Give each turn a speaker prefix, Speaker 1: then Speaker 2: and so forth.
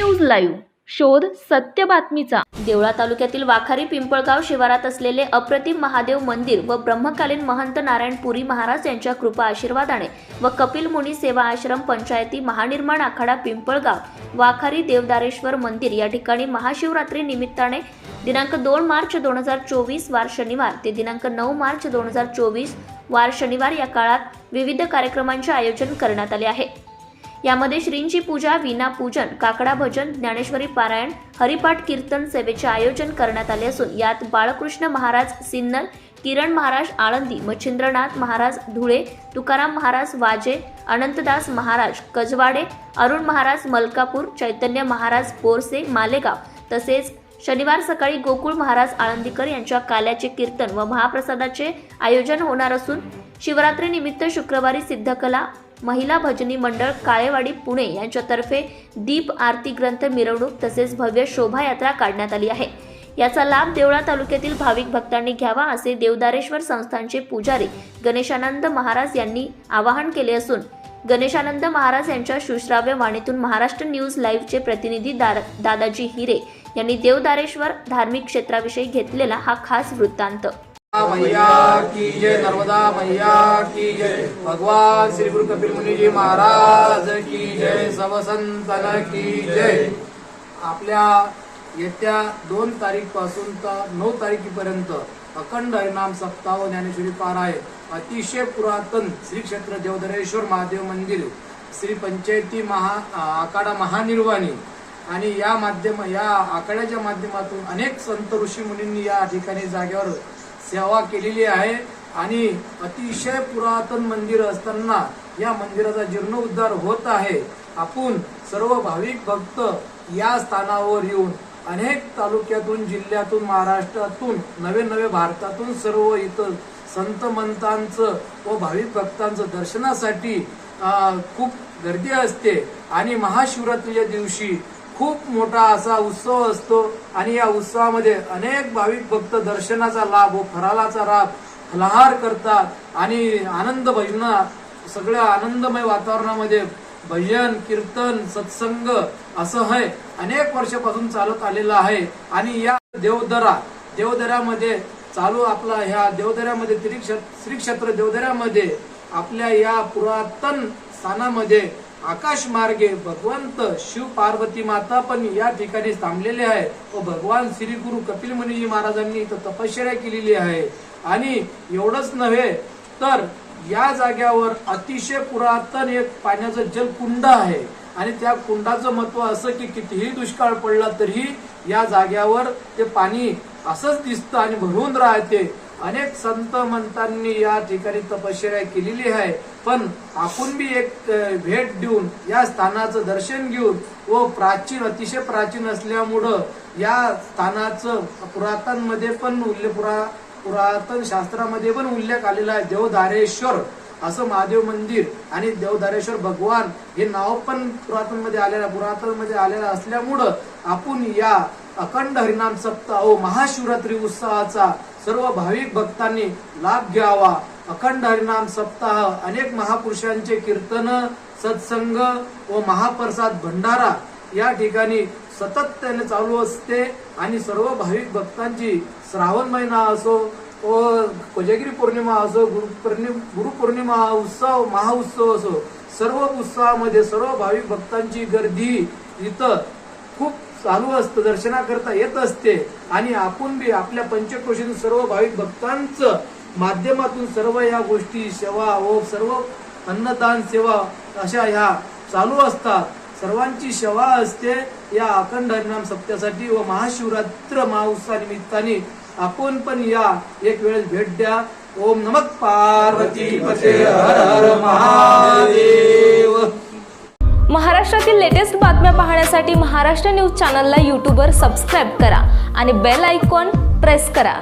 Speaker 1: Live शोध सत्य बातमीचा. देवळा तालुक्यातील वाखारी पिंपळगाव शिवारात असलेले अप्रतिम महादेव मंदिर व ब्रह्मकालीन महंत नारायण पुरी महाराज यांच्या कृपा आशीर्वादाने व कपिल मुनी सेवा आश्रम पंचायती महानिर्माण आखाडा पिंपळगाव वाखारी देवदारेश्वर मंदिर या ठिकाणी महाशिवरात्री निमित्ताने दिनांक दोन मार्च दोन हजार चोवीस वार शनिवार ते दिनांक नऊ मार्च दोन हजार चोवीस वार शनिवार या काळात विविध कार्यक्रमांचे आयोजन करण्यात आले आहे. यामध्ये श्रींची पूजा विना पूजन काकडा भजन ज्ञानेश्वरी पारायण हरिपाठ कीर्तन सेवेचे आयोजन करण्यात आले असून यात बाळकृष्ण महाराज सिन्नर किरण महाराज आळंदी मच्छिंद्रनाथ महाराज धुळे तुकाराम महाराज वाजे अनंतदास महाराज कजवाडे अरुण महाराज मलकापूर चैतन्य महाराज बोरसे मालेगाव तसेच शनिवार सकाळी गोकुळ महाराज आळंदीकर यांच्या काल्याचे कीर्तन व महाप्रसादाचे आयोजन होणार असून शिवरात्रीनिमित्त शुक्रवारी सिद्धकला महिला भजनी मंडळ काळेवाडी पुणे यांच्यातर्फे दीप आरती ग्रंथ मिरवणूक तसेच भव्य शोभायात्रा काढण्यात आली आहे. याचा लाभ देवळा तालुक्यातील भाविक भक्तांनी घ्यावा असे देवदारेश्वर संस्थानचे पुजारी गणेशानंद महाराज यांनी आवाहन केले असून गणेशानंद महाराज यांच्या सुश्राव्य वाणीतून महाराष्ट्र न्यूज लाईव्हचे प्रतिनिधी दार- दादाजी हिरे यांनी देवदारेश्वर धार्मिक क्षेत्राविषयी घेतलेला हा खास वृत्तांत.
Speaker 2: मैया की जय नर्मदा मैया की जय भगवान श्री गुरु कपिल मुनि जी महाराज की जय सब संतन की जय. आपल्या येत्या दोन तारीखपासून तर नऊ तारखेपर्यंत अखंड हरिनाम सप्ताह ज्ञानेश्वरी पाराय अतिशय पुरातन श्री क्षेत्र देवधरेश्वर महादेव मंदिर श्री पंचायती महा आखाडा महानिर्वाणी. आणि या माध्यम या आखाड्याच्या माध्यमातून अनेक संत ऋषी मुनींनी या ठिकाणी जागेवर सेवा केलेली आहे. आणि अतिशय पुरातन मंदिर असताना या मंदिराचा जीर्णोद्धार होत आहे. आपण सर्व भाविक भक्त या स्थानावर येऊन अनेक तालुक्यातून जिल्ह्यातून महाराष्ट्रातून नवे नवे भारतातून सर्व इथं संत मंतांचं व भाविक भक्तांचं दर्शनासाठी खूप गर्दी असते. आणि महाशिवरात्रीच्या दिवशी खूप मोठा असा उत्सव असतो आणि या उत्सवामध्ये अनेक भाविक भक्त दर्शनाचा लाभ व फरालाचा लाभ फलाहार करतात आणि आनंद भजना सगळ्या आनंदमय वातावरणामध्ये भजन कीर्तन सत्संग असं आहे. अनेक वर्षापासून चालत आलेलं आहे आणि या देवदरा देवदऱ्यामध्ये चालू आपला ह्या देवदऱ्यामध्ये श्री क्षेत्र देवदऱ्यामध्ये आपल्या या पुरातन स्थानामध्ये आकाश मार्गे भगवंत शिव पार्वती माता पण या ठिकाणी थांबलेले आहे व भगवान श्री गुरु कपिल मुनीजी महाराजांनी इथं तपश्चर्या केलेली आहे. आणि एवढंच नव्हे तर या जाग्यावर अतिशय पुरातन एक पाण्याचं जलकुंड आहे. आणि त्या कुंडाचं महत्त्व असं की कितीही दुष्काळ पडला तरीही या जाग्यावर ते पाणी असंच दिसतं आणि भरून राहते. अनेक संत मंतांनी या ठिकाणी तपश्चर्या केलेली आहे. पण आपण बी एक भेट देऊन या स्थानाचं दर्शन घेऊन व प्राचीन अतिशय प्राचीन असल्यामुळं या स्थानाचं पुरातनमध्ये पण उल्लेख पुरा पुरातन शास्त्रामध्ये पण उल्लेख आलेला आहे. देवधारेश्वर असं महादेव मंदिर आणि देवधारेश्वर भगवान हे नाव पण पुरातनमध्ये आलेलं पुरातनमध्ये आलेलं असल्यामुळं आपण या अखंड हरिनाम सप्ताह व महाशिवरात्री उत्सवाचा सर्व भाविक भक्तांनी लाभ घ्यावा. अखंड हरिनाम सप्ताह अनेक महापुरुषांचे कीर्तन सत्संग व महाप्रसाद भंडारा या ठिकाणी सातत्याने चालू असते आणि सर्व भाविक भक्तांची श्रावण महिना असो व कोजगिरी पौर्णिमा असो गुरुपौर्णिमा गुरुपौर्णिमा उत्सव महाउत्सव असो सर्व उत्सवामध्ये सर्व भाविक भक्तांची गर्दी इथं खूप चालू असतं दर्शनाकरता येत असते. आणि आपण बी आपल्या पंचक्रोशीतून सर्व भाविक भक्तांचं माध्यमातून सर्व या गोष्टी सेवा व सर्व अन्नदान सेवा अशा ह्या चालू असतात. सर्वांची सेवा असते या अखंड हरिनाम सप्त्यासाठी व महाशिवरात्र महाउत्सवानिमित्ताने आपण पण या एक वेळेस भेट द्या. ओम नमक पार्वती हर हर
Speaker 3: महा पाहण्यासाठी महाराष्ट्र न्यूज चॅनलला यूट्यूबवर सबस्क्राईब करा आणि बेल आयकॉन प्रेस करा.